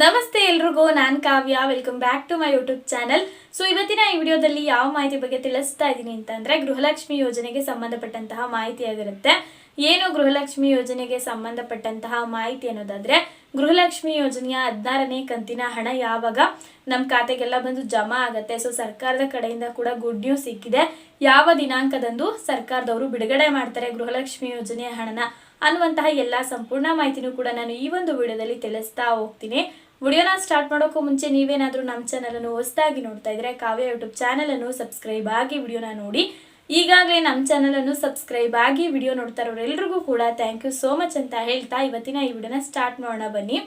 ನಮಸ್ತೆ ಎಲ್ರಿಗೂ, ನಾನು Kavya. Welcome back to my YouTube channel so ಇವತ್ತಿನ ಈ ವಿಡಿಯೋದಲ್ಲಿ ಯಾವ ಮಾಹಿತಿ ಬಗ್ಗೆ ತಿಳಿಸ್ತಾ ಇದ್ದೀನಿ ಅಂತಂದರೆ, ಗೃಹಲಕ್ಷ್ಮಿ ಯೋಜನೆಗೆ ಸಂಬಂಧಪಟ್ಟಂತಹ ಮಾಹಿತಿ ಆಗಿರುತ್ತೆ. ಏನು ಗೃಹಲಕ್ಷ್ಮಿ ಯೋಜನೆಗೆ ಸಂಬಂಧಪಟ್ಟಂತಹ ಮಾಹಿತಿ ಅನ್ನೋದಾದ್ರೆ, ಗೃಹಲಕ್ಷ್ಮಿ ಯೋಜನೆಯ ಹದಿನಾರನೇ ಕಂತಿನ ಹಣ ಯಾವಾಗ ನಮ್ಮ ಖಾತೆಗೆಲ್ಲ ಬಂದು ಜಮಾ ಆಗುತ್ತೆ. ಸೊ ಸರ್ಕಾರದ ಕಡೆಯಿಂದ ಕೂಡ ಗುಡ್ ನ್ಯೂಸ್ ಸಿಕ್ಕಿದೆ. ಯಾವ ದಿನಾಂಕದಂದು ಸರ್ಕಾರದವರು ಬಿಡುಗಡೆ ಮಾಡ್ತಾರೆ ಗೃಹಲಕ್ಷ್ಮಿ ಯೋಜನೆಯ ಹಣನ ಅನ್ನುವಂತಹ ಎಲ್ಲ ಸಂಪೂರ್ಣ ಮಾಹಿತಿನೂ ಕೂಡ ನಾನು ಈ ಒಂದು ವಿಡಿಯೋದಲ್ಲಿ ತಿಳಿಸ್ತಾ ಹೋಗ್ತೀನಿ. ವಿಡಿಯೋನ ಸ್ಟಾರ್ಟ್ ಮಾಡೋಕ್ಕೂ ಮುಂಚೆ ನೀವೇನಾದರೂ ನಮ್ಮ ಚಾನಲನ್ನು ಹೊಸದಾಗಿ ನೋಡ್ತಾ ಇದ್ರೆ ಕಾವ್ಯ ಯೂಟ್ಯೂಬ್ ಚಾನಲನ್ನು ಸಬ್ಸ್ಕ್ರೈಬ್ ಆಗಿ ವಿಡಿಯೋನ ನೋಡಿ. ಈಗಾಗಲೇ ನಮ್ಮ ಚಾನಲನ್ನು ಸಬ್ಸ್ಕ್ರೈಬ್ ಆಗಿ ವಿಡಿಯೋ ನೋಡ್ತಾ ಇರೋರೆಲ್ರಿಗೂ ಕೂಡ ಥ್ಯಾಂಕ್ ಯು ಸೋ ಮಚ್ ಅಂತ ಹೇಳ್ತಾ ಇವತ್ತಿನ ಈ ವಿಡಿಯೋನ ಸ್ಟಾರ್ಟ್ ಮಾಡೋಣ ಬನ್ನಿ.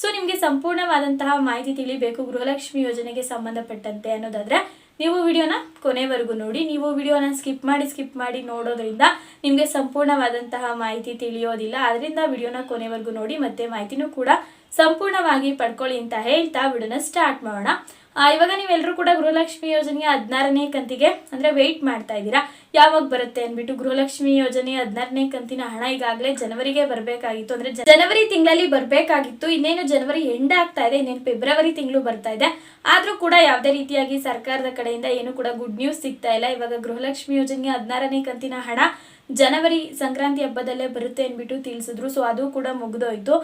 ಸೊ ನಿಮಗೆ ಸಂಪೂರ್ಣವಾದಂತಹ ಮಾಹಿತಿ ತಿಳಿಬೇಕು, ಗೃಹಲಕ್ಷ್ಮಿ ಯೋಜನೆಗೆ ಸಂಬಂಧಪಟ್ಟಂತೆ ಅನ್ನೋದಾದ್ರೆ ನೀವು ವಿಡಿಯೋನ ಕೊನೆವರೆಗೂ ನೋಡಿ. ನೀವು ವಿಡಿಯೋನ ಸ್ಕಿಪ್ ಮಾಡಿ ಸ್ಕಿಪ್ ಮಾಡಿ ನೋಡೋದ್ರಿಂದ ನಿಮಗೆ ಸಂಪೂರ್ಣವಾದಂತಹ ಮಾಹಿತಿ ತಿಳಿಯೋದಿಲ್ಲ. ಅದರಿಂದ ವಿಡಿಯೋನ ಕೊನೆವರೆಗೂ ನೋಡಿ, ಮತ್ತೆ ಮಾಹಿತಿನೂ ಕೂಡ ಸಂಪೂರ್ಣವಾಗಿ ಪಡ್ಕೊಳ್ಳಿ ಅಂತ ಹೇಳ್ತಾ ವಿಡಿಯೋನ ಸ್ಟಾರ್ಟ್ ಮಾಡೋಣ. ಇವಾಗ ನೀವೆಲ್ಲರೂ ಕೂಡ ಗೃಹಲಕ್ಷ್ಮಿ ಯೋಜನೆಯ ಹದಿನಾರನೇ ಕಂತಿಗೆ ಅಂದರೆ ವೆಯ್ಟ್ ಮಾಡ್ತಾ ಇದ್ದೀರಾ? ಯಾವಾಗ ಬರುತ್ತೆ ಅಂದ್ಬಿಟ್ಟು ಗೃಹಲಕ್ಷ್ಮಿ ಯೋಜನೆ ಹದಿನಾರನೇ ಕಂತಿನ ಹಣ ಈಗಾಗಲೇ ಜನವರಿಗೆ ಬರಬೇಕಾಗಿತ್ತು. ಅಂದರೆ ಜನವರಿ ತಿಂಗಳಲ್ಲಿ ಬರಬೇಕಾಗಿತ್ತು. ಇನ್ನೇನು ಜನವರಿ ಎಂಡ್ ಆಗ್ತಾ ಇದೆ, ಇನ್ನೇನು ಫೆಬ್ರವರಿ ತಿಂಗಳು ಬರ್ತಾ ಇದೆ. ಆದರೂ ಕೂಡ ಯಾವುದೇ ರೀತಿಯಾಗಿ ಸರ್ಕಾರದ ಕಡೆಯಿಂದ ಏನು ಕೂಡ ಗುಡ್ ನ್ಯೂಸ್ ಸಿಗ್ತಾ ಇಲ್ಲ. ಇವಾಗ ಗೃಹಲಕ್ಷ್ಮಿ ಯೋಜನೆಯ ಹದಿನಾರನೇ ಕಂತಿನ ಹಣ ಜನವರಿ ಸಂಕ್ರಾಂತಿ ಹಬ್ಬದಲ್ಲೇ ಬರುತ್ತೆ ಅಂದ್ಬಿಟ್ಟು ತಿಳಿಸಿದ್ರು. ಸೊ ಅದು ಕೂಡ ಮುಗಿದೋಯ್ತು.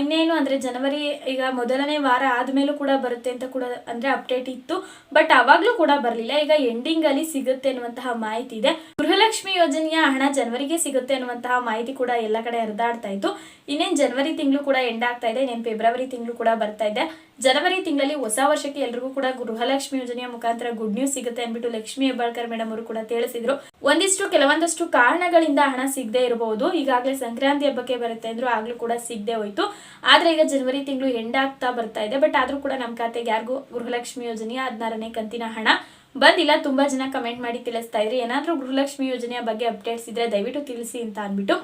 ಇನ್ನೇನು ಅಂದರೆ ಜನವರಿ ಈಗ ಮೊದಲನೇ ವಾರ ಆದಮೇಲೂ ಕೂಡ ಬರುತ್ತೆ ಅಂತ ಕೂಡ ಅಂದರೆ ಅಪ್ಡೇಟ್ ಇತ್ತು. ಬಟ್ ಅವಾಗ್ಲೂ ಕೂಡ ಬರಲಿಲ್ಲ. ಈಗ ಎಂಡಿಂಗಲ್ಲಿ ಸಿಗುತ್ತೆ ಅನ್ನುವಂತಹ ಮಾಹಿತಿ ಇದೆ. ಗೃಹಲಕ್ಷ್ಮಿ ಯೋಜನೆಯ ಹಣ ಜನವರಿಗೆ ಸಿಗುತ್ತೆ ಅನ್ನುವಂತಹ ಮಾಹಿತಿ ಕೂಡ ಎಲ್ಲ ಕಡೆ ಹರಿದಾಡ್ತಾ ಇತ್ತು. ಇನ್ನೇನು ಜನವರಿ ತಿಂಗಳು ಕೂಡ ಎಂಡ್ ಆಗ್ತಾ ಇದೆ. ಇನ್ನೇನು ಫೆಬ್ರವರಿ ತಿಂಗಳು ಕೂಡ ಬರ್ತಾ ಇದೆ. ಜನವರಿ ತಿಂಗಳಲ್ಲಿ ಹೊಸ ವರ್ಷಕ್ಕೆ ಎಲ್ರಿಗೂ ಕೂಡ ಗೃಹಲಕ್ಷ್ಮಿ ಯೋಜನೆಯ ಮುಖಾಂತರ ಗುಡ್ ನ್ಯೂಸ್ ಸಿಗುತ್ತೆ ಅಂದ್ಬಿಟ್ಟು ಲಕ್ಷ್ಮಿ ಹೆಬ್ಬಾಳ್ಕರ್ ಮೇಡಮ್ ಅವರು ಕೂಡ ತಿಳಿಸಿದ್ರು. ಒಂದಿಷ್ಟು ಕೆಲವೊಂದಷ್ಟು ಕಾರಣಗಳಿಂದ ಹಣ ಸಿಗದೆ ಇರಬಹುದು. ಈಗಾಗಲೇ ಸಂಕ್ರಾಂತಿ ಹಬ್ಬಕ್ಕೆ ಬರುತ್ತೆ ಅಂದ್ರು ಆಗ್ಲೂ ಕೂಡ ಸಿಗದೆ ಹೋಯ್ತು. ಆದ್ರೆ ಈಗ ಜನವರಿ ತಿಂಗಳು ಎಂಡ್ ಆಗ್ತಾ ಬರ್ತಾ ಇದೆ. ಬಟ್ ಆದ್ರೂ ಕೂಡ ನಮ್ಮ ಖಾತೆಗೆ ಯಾರಿಗೂ ಗೃಹಲಕ್ಷ್ಮಿ ಯೋಜನೆಯ ಹದಿನಾರನೇ ಕಂತಿನ ಹಣ ಬಂದಿಲ್ಲ, ತುಂಬಾ ಜನ ಕಮೆಂಟ್ ಮಾಡಿ ತಿಳಿಸ್ತಾ ಇದ್ರಿ. ಏನಾದರೂ ಗೃಹಲಕ್ಷ್ಮಿ ಯೋಜನೆಯ ಬಗ್ಗೆ ಅಪ್ಡೇಟ್ಸ್ ಇದ್ರೆ ದಯವಿಟ್ಟು ತಿಳಿಸಿ ಅಂತ ಅಂದ್ಬಿಟ್ಟು.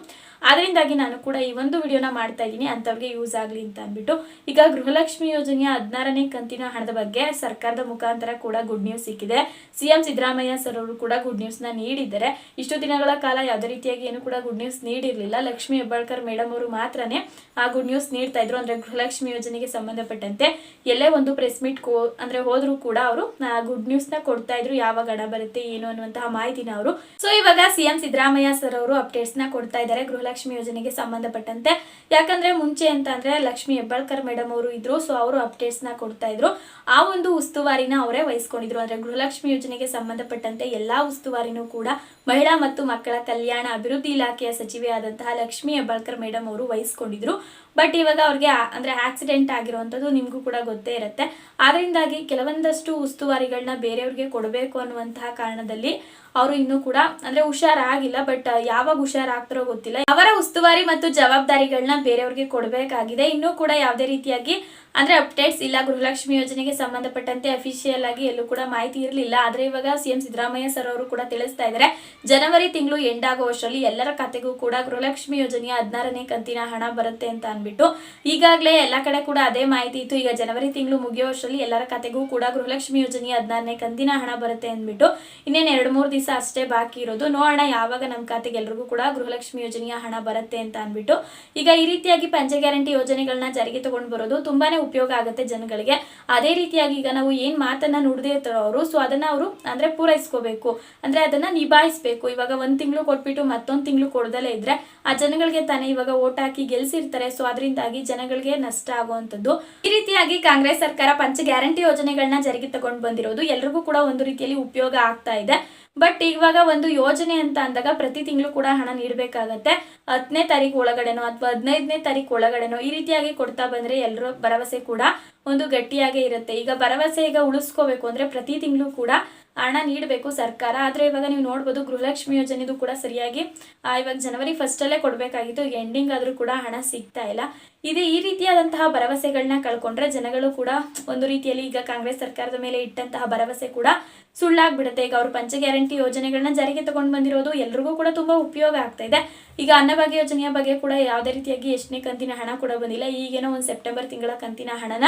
ಅದರಿಂದಾಗಿ ನಾನು ಕೂಡ ಈ ಒಂದು ವಿಡಿಯೋನ ಮಾಡ್ತಾ ಇದ್ದೀನಿ. ಅಂಥವ್ರಿಗೆ ಯೂಸ್ ಆಗಲಿ ಅಂತ ಅಂದ್ಬಿಟ್ಟು. ಈಗ ಗೃಹಲಕ್ಷ್ಮಿ ಯೋಜನೆಯ ಹದಿನಾರನೇ ಕಂತಿನ ಹಣದ ಬಗ್ಗೆ ಸರ್ಕಾರದ ಮುಖಾಂತರ ಕೂಡ ಗುಡ್ ನ್ಯೂಸ್ ಸಿಕ್ಕಿದೆ. ಸಿಎಂ ಸಿದ್ದರಾಮಯ್ಯ ಸರ್ ಅವರು ಕೂಡ ಗುಡ್ ನ್ಯೂಸ್ನ ನೀಡಿದ್ದಾರೆ. ಇಷ್ಟು ದಿನಗಳ ಕಾಲ ಯಾವುದೇ ರೀತಿಯಾಗಿ ಏನು ಕೂಡ ಗುಡ್ ನ್ಯೂಸ್ ನೀಡಿರಲಿಲ್ಲ. ಲಕ್ಷ್ಮಿ ಹೆಬ್ಬಾಳ್ಕರ್ ಮೇಡಮ್ ಅವರು ಮಾತ್ರನೇ ಆ ಗುಡ್ ನ್ಯೂಸ್ ನೀಡ್ತಾ ಇದ್ರು. ಅಂದ್ರೆ ಗೃಹಲಕ್ಷ್ಮಿ ಯೋಜನೆಗೆ ಸಂಬಂಧಪಟ್ಟಂತೆ ಎಲ್ಲೇ ಒಂದು ಪ್ರೆಸ್ ಮೀಟ್ ಕೋ ಅಂದ್ರೆ ಹೋದ್ರು ಕೂಡ ಅವರು ಗುಡ್ ನ್ಯೂಸ್ನ ಕೊಡ್ತಾ ಇದ್ರು, ಯಾವಾಗ ಹಣ ಬರುತ್ತೆ, ಏನು ಅನ್ನುವಂತಹ ಮಾಹಿತಿನ ಅವರು. ಸೊ ಇವಾಗ ಸಿಎಂ ಸಿದ್ದರಾಮಯ್ಯ ಸರ್ ಅವರು ಅಪ್ಡೇಟ್ಸ್ನ ಕೊಡ್ತಾ ಇದ್ದಾರೆ. ಗೃಹಲಕ್ಷ್ಮಿ ಯೋಜನೆಗೆ ಸಂಬಂಧಪಟ್ಟಂತೆ. ಯಾಕಂದ್ರೆ ಮುಂಚೆ ಅಂತ ಅಂದ್ರೆ ಲಕ್ಷ್ಮಿ ಹೆಬ್ಬಾಳ್ಕರ್ ಮೇಡಮ್ ಅವರು ಇದ್ರು ಸೊ ಅವರು ಅಪ್ಡೇಟ್ಸ್ನ ಕೊಡ್ತಾ ಇದ್ರು. ಆ ಒಂದು ಉಸ್ತುವಾರಿನ ಅವರೇ ವಹಿಸ್ಕೊಂಡಿದ್ರು. ಅಂದ್ರೆ ಗೃಹಲಕ್ಷ್ಮಿ ಯೋಜನೆಗೆ ಸಂಬಂಧಪಟ್ಟಂತೆ ಎಲ್ಲಾ ಉಸ್ತುವಾರಿನೂ ಕೂಡ ಮಹಿಳಾ ಮತ್ತು ಮಕ್ಕಳ ಕಲ್ಯಾಣ ಅಭಿವೃದ್ಧಿ ಇಲಾಖೆಯ ಸಚಿವೆ ಆದಂತಹ ಲಕ್ಷ್ಮಿ ಹೆಬ್ಬಾಳ್ಕರ್ ಮೇಡಮ್ ಅವರು ವಹಿಸ್ಕೊಂಡಿದ್ರು. ಬಟ್ ಇವಾಗ ಅವ್ರಿಗೆ ಅಂದ್ರೆ ಆಕ್ಸಿಡೆಂಟ್ ಆಗಿರುವಂಥದ್ದು ನಿಮಗೂ ಕೂಡ ಗೊತ್ತೇ ಇರುತ್ತೆ. ಆದ್ರಿಂದಾಗಿ ಕೆಲವೊಂದಷ್ಟು ಉಸ್ತುವಾರಿಗಳನ್ನ ಬೇರೆಯವ್ರಿಗೆ ಕೊಡಬೇಕು ಅನ್ನುವಂತಹ ಕಾರಣದಲ್ಲಿ ಅವರು ಇನ್ನೂ ಕೂಡ, ಅಂದ್ರೆ ಹುಷಾರಾಗಿಲ್ಲ ಬಟ್ ಯಾವಾಗ ಹುಷಾರಾಗ್ತಾರೋ ಗೊತ್ತಿಲ್ಲ. ಅವರ ಉಸ್ತುವಾರಿ ಮತ್ತು ಜವಾಬ್ದಾರಿಗಳನ್ನ ಬೇರೆಯವ್ರಿಗೆ ಕೊಡಬೇಕಾಗಿದೆ. ಇನ್ನೂ ಕೂಡ ಯಾವುದೇ ರೀತಿಯಾಗಿ ಅಂದ್ರೆ ಅಪ್ಡೇಟ್ಸ್ ಇಲ್ಲ, ಗೃಹಲಕ್ಷ್ಮಿ ಯೋಜನೆಗೆ ಸಂಬಂಧಪಟ್ಟಂತೆ ಅಫಿಷಿಯಲ್ ಆಗಿ ಎಲ್ಲೂ ಕೂಡ ಮಾಹಿತಿ ಇರಲಿಲ್ಲ. ಆದ್ರೆ ಇವಾಗ ಸಿಎಂ ಸಿದ್ದರಾಮಯ್ಯ ಸರ್ ಅವರು ಕೂಡ ತಿಳಿಸ್ತಾ ಇದ್ದಾರೆ ಜನವರಿ ತಿಂಗಳು ಎಂಡ್ ಆಗುವಷ್ಟರಲ್ಲಿ ಎಲ್ಲರ ಖಾತೆಗೂ ಕೂಡ ಗೃಹಲಕ್ಷ್ಮಿ ಯೋಜನೆಯ ಹದಿನಾರನೇ ಕಂತಿನ ಹಣ ಬರುತ್ತೆ ಅಂತ ಅಂದ್ಬಿಟ್ಟು, ಈಗಾಗಲೇ ಎಲ್ಲ ಕಡೆ ಕೂಡ ಅದೇ ಮಾಹಿತಿ ಇತ್ತು. ಈಗ ಜನವರಿ ತಿಂಗಳು ಮುಗಿಯುವಷ್ಟರಲ್ಲಿ ಎಲ್ಲರ ಖಾತೆಗೂ ಕೂಡ ಗೃಹಲಕ್ಷ್ಮಿ ಯೋಜನೆಯ ಹದಿನಾರನೇ ಕಂತಿನ ಹಣ ಬರುತ್ತೆ ಅಂದ್ಬಿಟ್ಟು, ಇನ್ನೇನು ಎರಡು ಮೂರು ದಿವಸ ಅಷ್ಟೇ ಬಾಕಿ ಇರೋದು. ನೋಡೋಣ, ಯಾವಾಗ ನಮ್ಮ ಖಾತೆಗೆ ಎಲ್ರಿಗೂ ಕೂಡ ಗೃಹಲಕ್ಷ್ಮಿ ಯೋಜನೆಯ ಹಣ ಬರುತ್ತೆ ಅಂತ ಅಂದ್ಬಿಟ್ಟು, ಈಗ ಈ ರೀತಿಯಾಗಿ ಪಂಚ ಗ್ಯಾರಂಟಿ ಯೋಜನೆಗಳನ್ನ ಜಾರಿಗೆ ತಗೊಂಡು ಬರೋದು ತುಂಬಾನೇ ಉಪಯೋಗ ಆಗುತ್ತೆ ಜನಗಳಿಗೆ. ಅದೇ ರೀತಿಯಾಗಿ ಈಗ ನಾವು ಏನ್ ಮಾತನ್ನ ನುಡಿದೇ ಇರ್ತಾರೋ ಅವರು ಸೊ ಅದನ್ನ ಅವರು ಅಂದ್ರೆ ಪೂರೈಸ್ಕೋಬೇಕು. ಅಂದ್ರೆ ಅದನ್ನ ನಿಭಾಯಿಸಬೇಕು. ಇವಾಗ ಒಂದ್ ತಿಂಗಳು ಕೊಟ್ಬಿಟ್ಟು ಮತ್ತೊಂದ್ ತಿಂಗಳು ಕೊಡದಲ್ಲೇ ಇದ್ರೆ ಆ ಜನಗಳಿಗೆ ತಾನೇ ಇವಾಗ ಓಟ್ ಹಾಕಿ ಗೆಲ್ಸಿರ್ತಾರೆ. ಸೊ ಅದರಿಂದಾಗಿ ಜನಗಳಿಗೆ ನಷ್ಟ ಆಗುವಂತದ್ದು ಈ ರೀತಿಯಾಗಿ ಕಾಂಗ್ರೆಸ್ ಸರ್ಕಾರ ಪಂಚ ಗ್ಯಾರಂಟಿ ಯೋಜನೆಗಳನ್ನ ಜಾರಿಗೆ ತಗೊಂಡು ಬಂದಿರೋದು ಎಲ್ರಿಗೂ ಕೂಡ ಒಂದು ರೀತಿಯಲ್ಲಿ ಉಪಯೋಗ ಆಗ್ತಾ ಇದೆ. ಬಟ್ ಇವಾಗ ಒಂದು ಯೋಜನೆ ಅಂತ ಅಂದಾಗ ಪ್ರತಿ ತಿಂಗಳು ಕೂಡ ಹಣ ನೀಡಬೇಕಾಗತ್ತೆ. ಹತ್ತನೇ ತಾರೀಕು ಒಳಗಡೆನೋ ಅಥವಾ ಹದಿನೈದನೇ ತಾರೀಕು ಒಳಗಡೆನೋ ಈ ರೀತಿಯಾಗಿ ಕೊಡ್ತಾ ಬಂದ್ರೆ ಎಲ್ಲರೂ ಭರವಸೆ ಕೂಡ ಒಂದು ಗಟ್ಟಿಯಾಗೇ ಇರುತ್ತೆ. ಈಗ ಭರವಸೆ ಈಗ ಉಳಿಸ್ಕೋಬೇಕು ಅಂದ್ರೆ ಪ್ರತಿ ತಿಂಗಳು ಕೂಡ ಹಣ ನೀಡಬೇಕು ಸರ್ಕಾರ. ಆದರೆ ಇವಾಗ ನೀವು ನೋಡ್ಬೋದು ಗೃಹಲಕ್ಷ್ಮಿ ಯೋಜನೆದು ಕೂಡ ಸರಿಯಾಗಿ ಇವಾಗ ಜನವರಿ ಫಸ್ಟಲ್ಲೇ ಕೊಡಬೇಕಾಗಿತ್ತು. ಎಂಡಿಂಗ್ ಆದರೂ ಕೂಡ ಹಣ ಸಿಗ್ತಾ ಇಲ್ಲ. ಇದು ಈ ರೀತಿಯಾದಂತಹ ಭರವಸೆಗಳನ್ನ ಕಳ್ಕೊಂಡ್ರೆ ಜನಗಳು ಕೂಡ ಒಂದು ರೀತಿಯಲ್ಲಿ ಈಗ ಕಾಂಗ್ರೆಸ್ ಸರ್ಕಾರದ ಮೇಲೆ ಇಟ್ಟಂತಹ ಭರವಸೆ ಕೂಡ ಸುಳ್ಳಾಗ್ಬಿಡುತ್ತೆ. ಈಗ ಅವರು ಪಂಚ ಗ್ಯಾರಂಟಿ ಯೋಜನೆಗಳನ್ನ ಜಾರಿಗೆ ತಗೊಂಡು ಬಂದಿರೋದು ಎಲ್ರಿಗೂ ಕೂಡ ತುಂಬಾ ಉಪಯೋಗ ಆಗ್ತಾ ಇದೆ. ಈಗ ಅನ್ನಭಾಗ್ಯ ಯೋಜನೆಯ ಬಗ್ಗೆ ಕೂಡ ಯಾವುದೇ ರೀತಿಯಾಗಿ ಎಷ್ಟನೇ ಕಂತಿನ ಹಣ ಕೂಡ ಬಂದಿಲ್ಲ. ಈಗೇನೋ ಒಂದು ಸೆಪ್ಟೆಂಬರ್ ತಿಂಗಳ ಕಂತಿನ ಹಣನ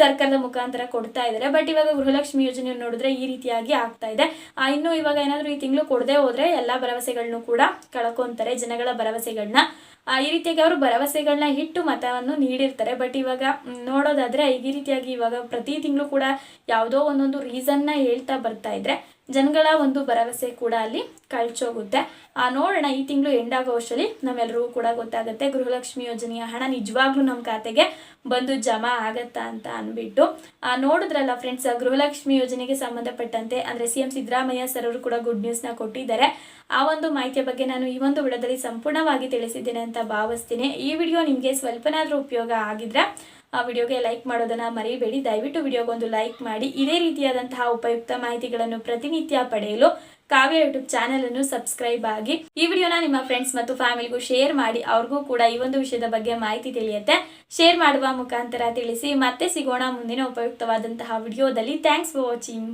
ಸರ್ಕಾರದ ಮುಖಾಂತರ ಕೊಡ್ತಾ ಇದ್ದಾರೆ ಬಟ್ ಇವಾಗ ಗೃಹಲಕ್ಷ್ಮಿ ಯೋಜನೆಯನ್ನು ನೋಡಿದ್ರೆ ಈ ರೀತಿಯಾಗಿ ಆಗ್ತಾ ಇದೆ. ಇನ್ನು ಇವಾಗ ಏನಾದರೂ ಈ ತಿಂಗಳು ಕೊಡದೆ ಹೋದ್ರೆ ಎಲ್ಲಾ ಭರವಸೆಗಳನ್ನು ಕೂಡ ಕಳ್ಕೊಂತಾರೆ, ಜನಗಳ ಭರವಸೆಗಳನ್ನ ಈ ರೀತಿಯಾಗಿ ಅವರು ಭರವಸೆಗಳನ್ನ ಇಟ್ಟು ಮತವನ್ನು ನೀಡಿರ್ತಾರೆ. ಬಟ್ ಇವಾಗ ನೋಡೋದಾದ್ರೆ ಈ ರೀತಿಯಾಗಿ ಇವಾಗ ಪ್ರತಿ ತಿಂಗಳು ಕೂಡ ಯಾವುದೋ ಒಂದೊಂದು ರೀಸನ್ನ ಹೇಳ್ತಾ ಬರ್ತಾ ಇದ್ರೆ ಜನಗಳ ಒಂದು ಭರವಸೆ ಕೂಡ ಅಲ್ಲಿ ಕಳ್ಚೋಗುತ್ತೆ. ಆ ನೋಡೋಣ ಈ ತಿಂಗಳು ಎಂಡ್ ಆಗೋ ಅಷ್ಟರಲ್ಲಿ ನಮ್ಮೆಲ್ಲರಿಗೂ ಕೂಡ ಗೊತ್ತಾಗುತ್ತೆ. ಗೃಹಲಕ್ಷ್ಮಿ ಯೋಜನೆಯ ಹಣ ನಿಜವಾಗ್ಲೂ ನಮ್ಮ ಖಾತೆಗೆ ಬಂದು ಜಮಾ ಆಗತ್ತಾ ಅಂತ ಅಂದ್ಬಿಟ್ಟು ಆ, ನೋಡಿದ್ರಲ್ಲ ಫ್ರೆಂಡ್ಸ್ ಗೃಹಲಕ್ಷ್ಮಿ ಯೋಜನೆಗೆ ಸಂಬಂಧಪಟ್ಟಂತೆ ಅಂದರೆ ಸಿ ಎಂ ಸಿದ್ದರಾಮಯ್ಯ ಸರ್ ಅವರು ಕೂಡ ಗುಡ್ ನ್ಯೂಸ್ನ ಕೊಟ್ಟಿದ್ದಾರೆ. ಆ ಒಂದು ಮಾಹಿತಿಯ ಬಗ್ಗೆ ನಾನು ಈ ಒಂದು ವಿಡದಲ್ಲಿ ಸಂಪೂರ್ಣವಾಗಿ ತಿಳಿಸಿದ್ದೇನೆ ಅಂತ ಭಾವಿಸ್ತೀನಿ. ಈ ವಿಡಿಯೋ ನಿಮಗೆ ಸ್ವಲ್ಪನಾದರೂ ಉಪಯೋಗ ಆಗಿದ್ರೆ ಆ ವಿಡಿಯೋಗೆ ಲೈಕ್ ಮಾಡೋದನ್ನ ಮರಿಬೇಡಿ. ದಯವಿಟ್ಟು ವಿಡಿಯೋಗೊಂದು ಲೈಕ್ ಮಾಡಿ. ಇದೇ ರೀತಿಯಾದಂತಹ ಉಪಯುಕ್ತ ಮಾಹಿತಿಗಳನ್ನು ಪ್ರತಿನಿತ್ಯ ಪಡೆಯಲು ಕಾವ್ಯ ಯೂಟ್ಯೂಬ್ ಚಾನೆಲ್ ಅನ್ನು ಸಬ್ಸ್ಕ್ರೈಬ್ ಆಗಿ ಈ ವಿಡಿಯೋನ ನಿಮ್ಮ ಫ್ರೆಂಡ್ಸ್ ಮತ್ತು ಫ್ಯಾಮಿಲಿಗೂ ಶೇರ್ ಮಾಡಿ. ಅವ್ರಿಗೂ ಕೂಡ ಈ ಒಂದು ವಿಷಯದ ಬಗ್ಗೆ ಮಾಹಿತಿ ತಿಳಿಯುತ್ತೆ. ಶೇರ್ ಮಾಡುವ ಮುಖಾಂತರ ತಿಳಿಸಿ. ಮತ್ತೆ ಸಿಗೋಣ ಮುಂದಿನ ಉಪಯುಕ್ತವಾದಂತಹ ವಿಡಿಯೋದಲ್ಲಿ. Thanks for watching.